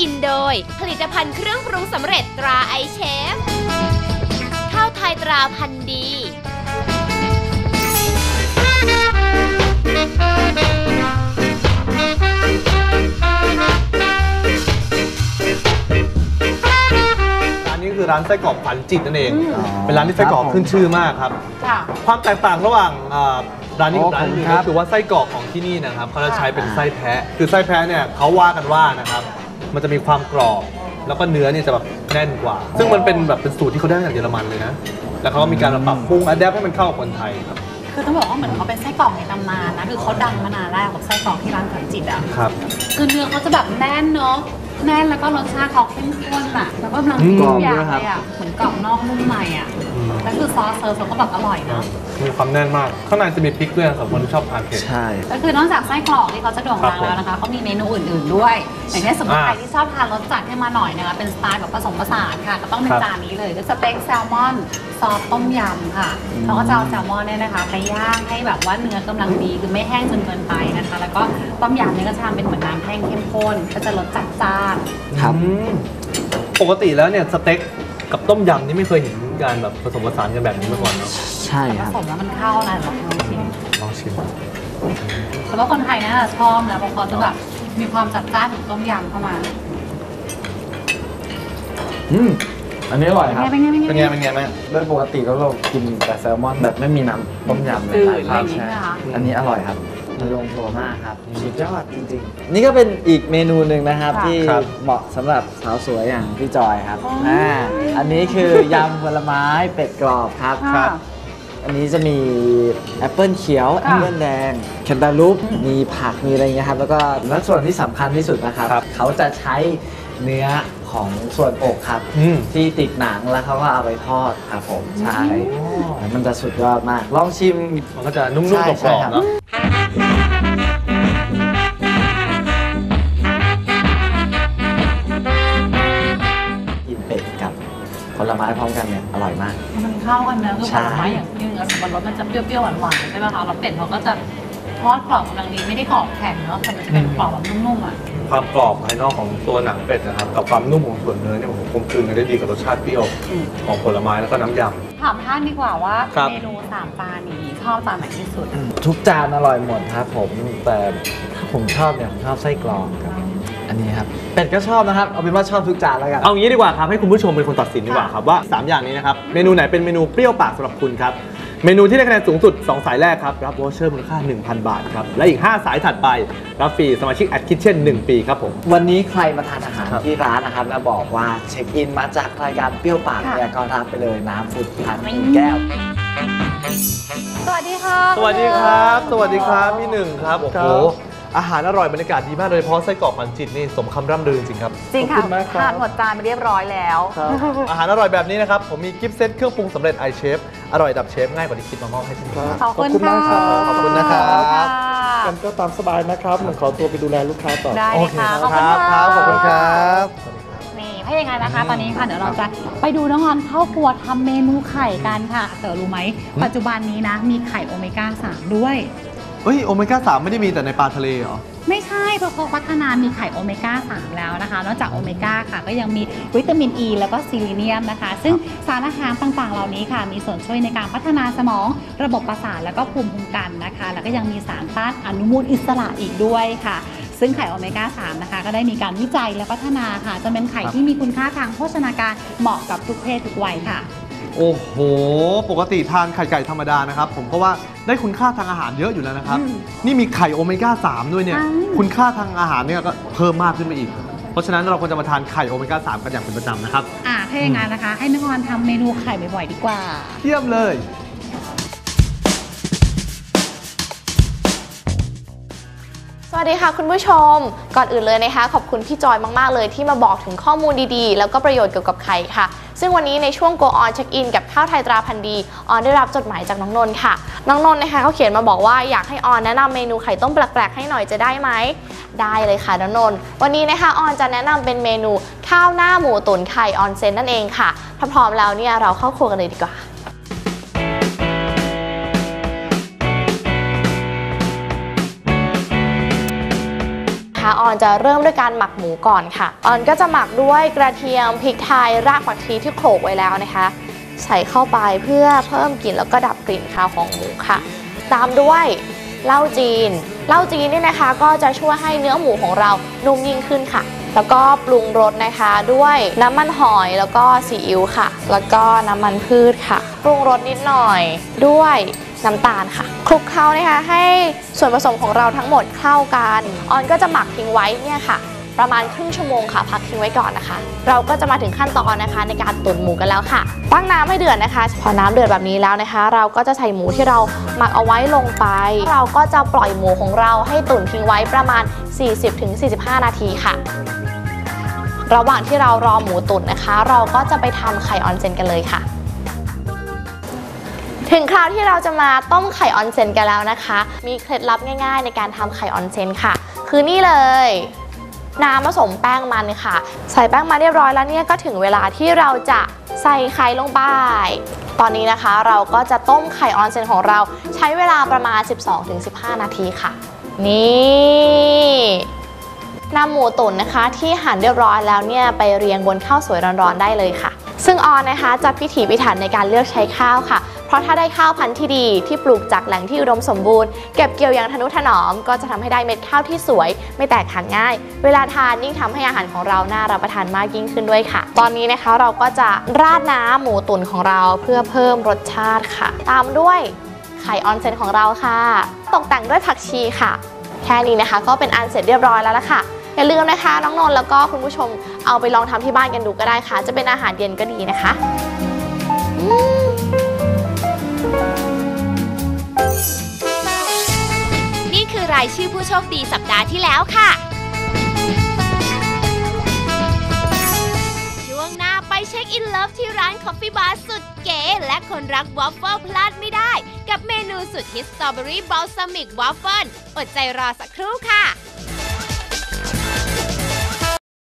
อินโดย ผลิตภัณฑ์เครื่องปรุงสำเร็จตราไอเชฟ ข้าวไทยตราพันธุ์ดี ร้านนี้คือร้านไส้กรอกฝันจิตนั่นเองเป็นร้านที่ไส้กรอกขึ้นชื่อมากครับ ค่ะ ความแตกต่างระหว่างอ่าร้านนี้กับโอ้ร้านอื่นขอบคุณครัก็บ คือว่าไส้กรอกของที่นี่นะครับเขาจะใช้เป็นไส้แพะ คือไส้แพะเนี่ยเขาว่ากันว่านะครับ มันจะมีความกรอบ แล้วก็เนื้อเนี่ยจะแบบแน่นกว่า ซึ่งมันเป็นแบบเป็นสูตรที่เขาได้มาจากเยอรมันเลยนะ แล้วเขาก็มีการมาปรับปรุงอัดแอปให้มันเข้ากับคนไทยครับ คือต้องบอกว่าเหมือนเขาเป็นไส้กรอกในตำนานนะ คือเขาดังมานานแล้วกับไส้กรอกที่ร้านสันจิตอะ ครับ คือเนื้อเขาจะแบบแน่นเนาะ แน่นแล้วก็รสชาติเขาเข้มข้นอะแล้วก็กำลังอืดีมทุกอย่างกรอบด้วยครับเลยอะเหมือนกรอบนอกนุ่มในอะอืม แล้วคือซอสเซิร์ฟเขาก็แบบอร่อยเนาะมีความแน่นมาก ข้างในจะมีพริกด้วยสำหรับคนที่ชอบทานเผ็ด ใช่ ก็คือนอกจากไส้กรอกที่เขาจะโด่งดังครับผมแล้วนะคะเขามีเมนูอื่นๆด้วย อย่างเช่นสมมติอ่าใครที่ชอบทานรสจัดขึ้นมาหน่อยนะคะเป็นสไตล์แบบผสมผสานค่ะ ก็ต้องเป็นครับจานนี้เลยก็สเต็กแซลมอนซอสต้มยำค่ะเขาก็จะเอาแซลมอนเนี่ยนะคะไปย่างให้แบบว่าเนื้อกำลังดีคือไม่แห้งจนเกินไปนะคะ แล้วก็ต้มยำเนี่ยก็จะทำเป็นเหมือนน้ำแห้งเข้มข้นก็จะรสจัดจ้านครับอืมปกติแล้วเนี่ยสเต็กกับต้มยำนี่ไม่เคยเห็น การแบบผสมผสานกันแบบนี้มาก่อนเนาะใช่ผครับ สมแล้วมันเข้าอะไรแบบลองชิมลองชิมแต่ว่าคนไทยน่าจะชอบนะเพราะเขาจะแบบมีความจัดจ้านของต้มยำเข้ามาอืมอันนี้อร่อยครับ เป็นไงเป็นไงเป็นไงเป็นไงแม่ โดยปกติแล้วเรากินแต่แซลมอนแบบไม่มีน้ำต้มยำจืดหลายอะไรอย่างงี้ใช่ใช่ไหมคะ อันนี้อร่อยครับ มันลงตัวมากครับสุดยอดจริงๆ นี่ก็เป็นอีกเมนูหนึ่งนะครับ ค่ะที่ครับเหมาะสำหรับสาวสวยอย่างพี่จอยครับอ๋ออ่าอันนี้คือยำผลไม้เป็ดกรอบครับ ค่ะ อันนี้จะมีแอปเปิลเขียวแอค่ะ ปเปิลแดงแคนตาลูปมีผักมีอะไรเงี้ยครับ แล้วก็และส่วนที่สำคัญที่สุดนะครับ ครับเขาจะใช้เนื้อของส่วนอกครับ อืม ที่ติดหนังแล้วเขาก็เอาไปทอดครับผมใช่มันจะสุดยอดมาก ลองชิม มันก็จะนุ่มใช่ๆกรใช่อบครับเนาะ กินเป็ดกับผลไม้พร้อมกันเนี่ยอร่อยมาก มันเข้ากันนะคือผใช่ลไม้อย่างที่นึงสับปะรดมันจะเปรี้ยวๆหวานๆใช่ไหมคะแล้วเป็ดเขาก็จะทอดกรอบกำลังดีไม่ได้กรอบแข็งเนาะแต่มันจะเป็นกรอบแบบนุ่มๆอะความกรอบภายนอกของตัวหนังเป็ดนะครับกับความนุ่มของส่วนเนื้อเนี่ยผมกลมกลืนกันได้ดีกับรสชาติเปรี้ยวอืมของผลไม้แล้วก็น้ำย ถามท่านดีกว่าว่าครับ เมนูสามจานนี้ชอบจานไหนที่สุด ทุกจานอร่อยหมดครับผมแต่ถ้าผมชอบเนี่ยผมชอบไส้กรอกครับ อันนี้ครับเป็ดก็ชอบนะครับ เอาเป็นว่าชอบทุกจานแล้วกันำเอางี้ดีกว่าครับให้คุณผู้ชมเป็นคนตัดสินดีกว่าครับว่า 3 อย่างนี้นะครับเมนูไหนเป็นเมนูเปรี้ยวปากสำหรับคุณครับ เมนูที่ได้คะแนนสูงสุด 2 สายแรกครับ รับวอเชอร์มูลค่า 1,000 บาทครับ และอีก 5 สายถัดไป รับฟรีสมาชิกแอดคิทเช่น1ปีครับผม วันนี้ใครมาทานอาหารครับที่ร้านนะครับ แล้วบอกว่าเช็คอินมาจากรายการเปรี้ยวปากเนี่ยก็รับไปเลยน้ำฟุตพันหนึ่งแก้ว สวัสดีค่ะ สวัสดีครับ สวัสดีครับพี่หนึ่งครับโอ้ครัโหบ อาหารอร่อยบรรยากาศดีมากโดยเฉพาะไส้กรอกมันจิตนี่สมคำร่ำลือจริงครับ จริงขอบค่ะคุณมากครับ ทานหมดจานไปเรียบร้อยแล้วอาหารอร่อยแบบนี้นะครับ ผมมีกิฟต์เซตเครื่องปรุงสำเร็จไอเชฟอร่อยดับเชฟง่ายกว่าที่คิดมามอบให้เช่นกัน ขอบคุณขอบคุณค่ะมากครับขอบคุณนะครับ ค่ะกันก็ตามสบายนะครับผมขอตัวไปดูแลลูกค้าต่อ ได้โอเลยเคค่ะคขอบรัคุณบค่ะครับขอบคุณครับ นี่ถ้าอย่างนั้นนะคะตอนนี้ค่ะเดี๋ยวเราจะไปดูน้องออนเข้าครัวทำเมนูไข่กันค่ะเต๋อรู้ไหม ปัจจุบันนี้นะ มีไข่โอเมก้า 3 ด้วย เฮ้ยโอเมก้า3ไม่ได้มีแต่ในปลาทะเลเหรอ ไม่ใช่เพราะเขาพัฒนามีไข่โอเมก้า 3 แล้วนะคะ นอกจากโอเมก้าค่ะก็ยังมีวิตามินอ e ีแล้วก็ซีลิเนียมนะคะ ซึ่งสารอาหารต่างๆ เหล่านี้ค่ะ มีส่วนช่วยในการพัฒนาสมองระบบประสาทแล้วก็ภูมิคุ้มกันนะคะ แล้วก็ยังมีสารต้านอนุมูลอิสระอีกด้วยค่ะ ซึ่งไข่โอเมก้า 3 นะคะ ก็ได้มีการวิจัยและพัฒนาค่ะจนเป็นไข่ครับที่มีคุณค่าทางโภชนาการเหมาะกับทุกเพศทุกวัยค่ะ โอ้โห ปกติทานไข่ไก่ธรรมดานะครับ ผมก็ว่าได้คุณค่าทางอาหารเยอะอยู่แล้วนะครับ อืมนี่มีไข่โอเมก้า 3 ด้วยเนี่ยใช่คุณค่าทางอาหารเนี่ยก็เพิ่มมากขึ้นไปอีก เพราะฉะนั้นเราควรจะมาทานไข่โอเมก้า 3 กันอย่างเป็นประจำนะครับ อ่าถ้าอย่างนั้นนะคะ ให้น้องออนทำเมนูไข่บ่อยๆดีกว่า เยี่ยมเลย วัสดีค่ะคุณผู้ชม ก่อนอื่นเลยนะคะ ขอบคุณพี่จอยมากๆเลยที่มาบอกถึงข้อมูลดีๆ แล้วก็ประโยชน์เกี่ยวกับไข่ค่ะ ซึ่งวันนี้ในช่วง Go On Check In กับข้าวไทยตราพันธ์ดี ออนได้รับจดหมายจากน้องนนท์ค่ะ น้องนนท์นะคะเขาเขียนมาบอกว่าอยากให้ออนแนะนำเมนูไข่ต้มแปลกๆให้หน่อยจะได้ไหมได้เลยค่ะน้องนนท์วันนี้นะคะออนจะแนะนำเป็นเมนูข้าวหน้าหมูตุ๋นไข่ออนเซนนั่นเองค่ะถ้าพร้อมแล้วเนี่ยเราเข้าครัวกันเลยดีกว่า ค่ะออนจะเริ่มด้วยการหมักหมูก่อนค่ะออนก็จะหมักด้วยกระเทียมพริกไทยรากผักชีที่โขลกไว้แล้วนะคะ ใส่เข้าไปเพื่อเพิ่มกลิ่นแล้วก็ดับกลิ่นคาวของหมูค่ะ ตามด้วยเหล้าจีนเหล้าจีนเนี่ยนะคะ ก็จะช่วยให้เนื้อหมูของเรานุ่มยิ่งขึ้นค่ะ แล้วก็ปรุงรสนะคะด้วยน้ำมันหอยแล้วก็ซีอิ๊วค่ะ แล้วก็น้ำมันพืชค่ะ ปรุงรสนิดหน่อยด้วย น้ำตาลค่ะคลุกเคล้านะคะให้ส่วนผสมของเราทั้งหมดเข้ากันออนก็จะหมักทิ้งไว้เนี่ยค่ะ ประมาณครึ่งชั่วโมงค่ะ พักทิ้งไว้ก่อนนะคะ เราก็จะมาถึงขั้นตอนนะคะ ในการตุ๋นหมูกันแล้วค่ะ ตั้งน้ำให้เดือดนะคะ พอน้ำเดือดแบบนี้แล้วนะคะ เราก็จะใส่หมูที่เราหมักเอาไว้ลงไป เราก็จะปล่อยหมูของเราให้ตุ๋นทิ้งไว้ประมาณ 40-45 นาทีค่ะ ระหว่างที่เรารอหมูตุ๋นนะคะ เราก็จะไปทำไข่ออนเซนกันเลยค่ะ ถึงคราวที่เราจะมาต้มไข่ออนเซนกันแล้วนะคะ มีเคล็ดลับง่ายๆ ในการทำไข่ออนเซนค่ะ คือนี่เลยน้ำผสมแป้งมันค่ะ ใส่แป้งมันเรียบร้อยแล้วเนี่ยก็ถึงเวลาที่เราจะใส่ไข่ลงไป ตอนนี้นะคะเราก็จะต้มไข่ออนเซนของเราใช้เวลาประมาณ 12-15 นาทีค่ะ นี่นำหมูตุ๋นนะคะที่หั่นเรียบร้อยแล้วเนี่ยไปเรียงบนข้าวสวยร้อนๆได้เลยค่ะ ซึ่งออนนะคะจะพิถีพิถันในการเลือกใช้ข้าวค่ะ เพราะถ้าได้ข้าวพันธุ์ที่ดีที่ปลูกจากแหล่งที่อุดมสมบูรณ์เก็บเกี่ยวอย่างทนุถนอม ก็จะทำให้ได้เม็ดข้าวที่สวย ไม่แตกหักง่าย เวลาทานยิ่งทำให้อาหารของเราน่ารับประทานมากยิ่งขึ้นด้วยค่ะ ตอนนี้นะคะเราก็จะราดน้ำหมูตุ๋นของเราเพื่อเพิ่มรสชาติค่ะ ตามด้วยไข่ออนเซนของเราค่ะ ตกแต่งด้วยผักชีค่ะ แค่นี้นะคะ ก็เป็นอันเสร็จเรียบร้อยแล้วละค่ะอย่าลืมนะคะน้องนนท์แล้วก็คุณผู้ชมเอาไปลองทำที่บ้านกันดูก็ได้ค่ะ จะเป็นอาหารเย็นก็ดีนะคะายชื่อผู้โชคดีสัปดาห์ที่แล้วค่ะ ช่วงหน้าไปเช็คอินเลิฟที่ร้านคอฟฟี่บาร์สุดเก๋ และคนรักวอฟเฟิลพลาดไม่ได้ กับเมนูสุดฮิตสตรอเบอรี่บอลซามิกวอฟเฟิลอดใจรอสักครู่ค่ะ